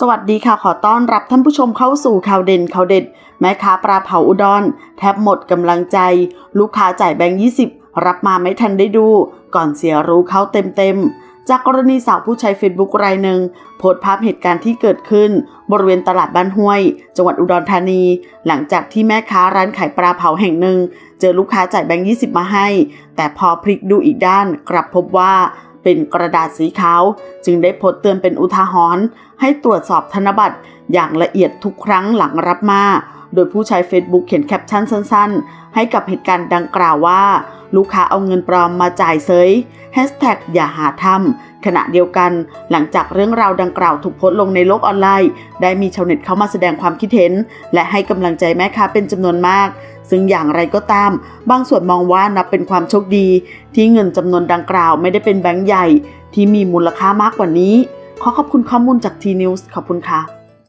สวัสดีค่ะขอต้อนรับท่านผู้ชมเข้าสู่ข่าวเด่นข่าวเด็ด แม่ค้าปลาเผาอุดรแทบหมดกำลังใจ ลูกค้าจ่ายแบงค์20 รับมาไม่ทันได้ดู ก่อนเสียรู้เขาเต็มๆ จากกรณีสาวผู้ใช้เฟซบุ๊กรายหนึ่งโพสต์ภาพเหตุการณ์ที่เกิดขึ้น บริเวณตลาดบ้านห้วย จังหวัดอุดรธานี หลังจากที่แม่ค้าร้านขายปลาเผาแห่งหนึ่ง เจอลูกค้าจ่ายแบงค์20 มาให้ แต่พอพลิกดูอีกด้านกลับพบว่า เป็นกระดาษสีขาว จึงได้โพสเตือนเป็นอุทาหรณ์ให้ตรวจสอบธนบัตรอย่างละเอียดทุกครั้งหลังรับมา โดยผู้ใช้ Facebook เขียนแคปชั่นสั้นๆ ให้กับเหตุการณ์ดังกล่าวว่า ลูกค้าเอาเงินปลอมมาจ่ายเซยแฮชแท็กอย่าหาทำขณะเดียวกัน หลังจากเรื่องราวดังกล่าวถูกโพสต์ลงในโลกออนไลน์ ได้มีชาวเน็ตเข้ามาแสดงความคิดเห็น และให้กำลังใจแม่ค้าเป็นจำนวนมาก ซึ่งอย่างไรก็ตาม บางส่วนมองว่านับเป็นความโชคดี ที่เงินจำนวนดังกล่าวไม่ได้เป็นแบงก์ใหญ่ ที่มีมูลค่ามากกว่านี้ ขอขอบคุณข้อมูลจากทีนิวส์ขอบคุณค่ะ